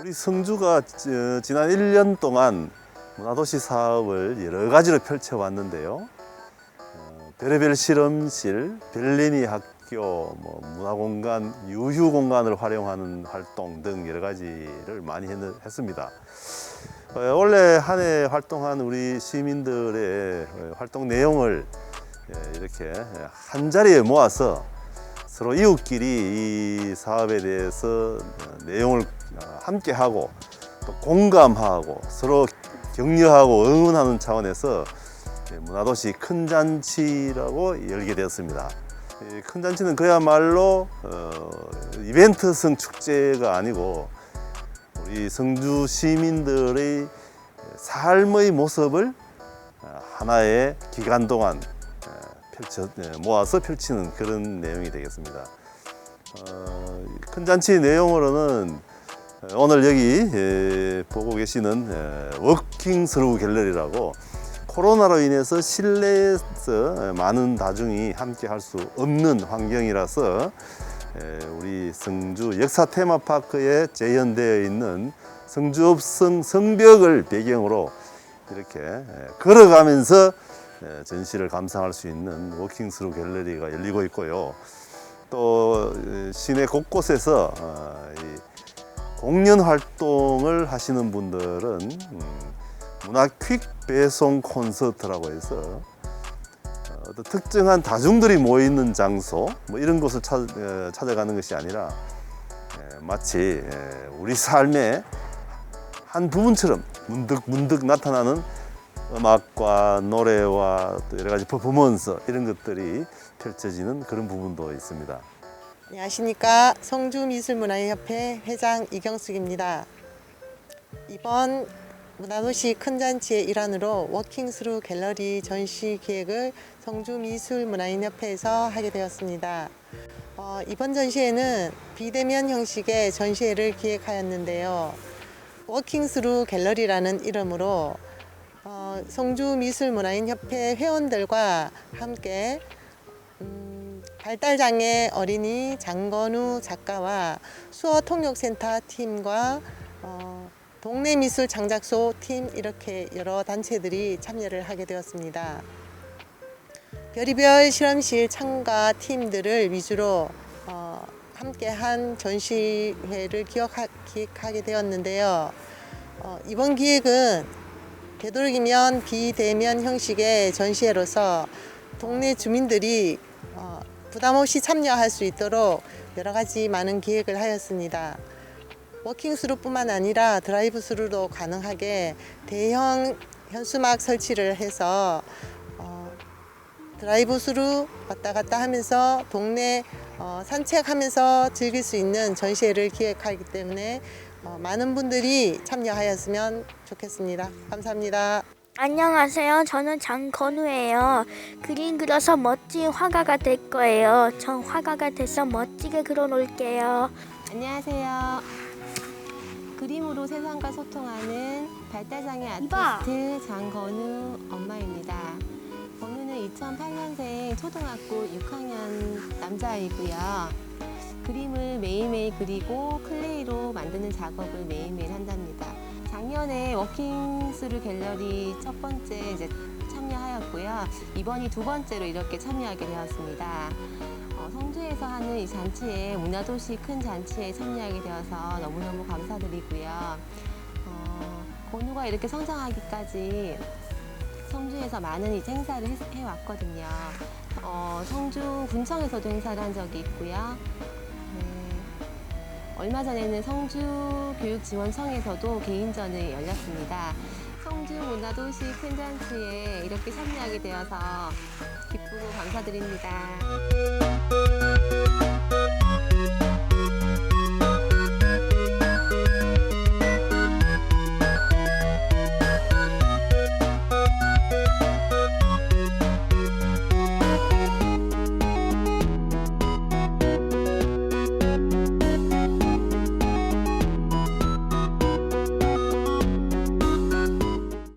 우리 성주가 저- 지난 1년 동안 문화도시 사업을 여러 가지로 펼쳐왔는데요. 어, 별의별 실험실, 별린이 학교, 뭐 문화공간, 유휴공간을 활용하는 활동 등 여러 가지를 많이 했, 했습니다. 어, 올해 한해 활동한 우리 시민들의 어, 활동 내용을 예, 이렇게 한 자리에 모아서 서로 이웃끼리 이 사업에 대해서 어, 내용을 어, 함께 하고 또 공감하고 서로 격려하고 응원하는 차원에서 예, 문화도시 큰 잔치라고 열게 되었습니다. 이큰 잔치는 그야말로 어, 이벤트성 축제가 아니고 우리 성주 시민들의 삶의 모습을 어, 하나의 기간 동안 어, 펼쳐 예, 모아서 펼치는 그런 내용이 되겠습니다. 어, 큰 잔치 내용으로는 어, 오늘 여기 예, 보고 계시는 예, 워킹 스루 갤러리라고 코로나로 인해서 실내에서 많은 다중이 함께 할 수 없는 환경이라서 예, 우리 성주 역사 테마파크에 재현되어 있는 성주읍성 성벽을 배경으로 이렇게 예, 걸어가면서 예, 전시를 감상할 수 있는 워킹 스루 갤러리가 열리고 있고요. 또 예, 시내 곳곳에서 어, 이 공연 활동을 하시는 분들은 음, 문화 퀵 배송 콘서트라고 해서 어, 어떤 특정한 다중들이 모여 있는 장소 뭐 이런 곳을 찾, 어, 찾아가는 것이 아니라 에, 마치 에, 우리 삶의 한 부분처럼 문득 문득 나타나는 음악과 노래와 또 여러 가지 퍼포먼스 이런 것들이 펼쳐지는 그런 부분도 있습니다. 안녕하십니까 성주미술문화협회 회장 이경숙입니다. 이번 문화도시 큰 잔치의 일환으로 워킹스루 갤러리 전시 기획을 성주미술문화인협회에서 하게 되었습니다. 어, 이번 전시회는 비대면 형식의 전시회를 기획하였는데요. 워킹스루 갤러리라는 이름으로 어, 성주미술문화인협회 회원들과 함께 음, 발달장애 어린이 장건우 작가와 수어통역센터 팀과 어, 동네 미술 장작소 팀 이렇게 여러 단체들이 참여를 하게 되었습니다. 별의별 실험실 참가 팀들을 위주로 어, 함께한 전시회를 기억하, 기획하게 되었는데요. 어, 이번 기획은 되도록이면 비대면 형식의 전시회로서 동네 주민들이 어, 부담 없이 참여할 수 있도록 여러 가지 많은 기획을 하였습니다. 워킹 스루뿐만 아니라 드라이브 스루도 가능하게 대형 현수막 설치를 해서 어, 드라이브 스루 왔다 갔다 하면서 동네 어, 산책하면서 즐길 수 있는 전시회를 기획하기 때문에 어, 많은 분들이 참여하였으면 좋겠습니다. 감사합니다. 안녕하세요. 저는 장건우예요. 그림 그려서 멋진 화가가 될 거예요. 전 화가가 돼서 멋지게 그려 놓을게요. 안녕하세요. 그림으로 세상과 소통하는 발달장애. 아티스트 장건우 엄마입니다. 건우는 2008년생 초등학교 6학년 남자아이고요. 그림을 매일매일 그리고 클레이로 만드는 작업을 매일매일 한답니다. 작년에 워킹스루 갤러리 첫 번째 이제 참여하였고요. 이번이 두 번째로 이렇게 참여하게 되었습니다. 어, 성주에서 하는 이 잔치에 문화도시 큰 잔치에 참여하게 되어서 너무너무 감사드리고요. 어, 건우가 이렇게 성장하기까지 성주에서 많은 이제 행사를 해- 해왔거든요. 어, 성주 군청에서도 행사를 한 적이 있고요. 네, 얼마 전에는 성주 교육지원청에서도 개인전을 열렸습니다. 성주 문화도시 큰 잔치에 이렇게 참여하게 되어서 기쁘고 감사드립니다.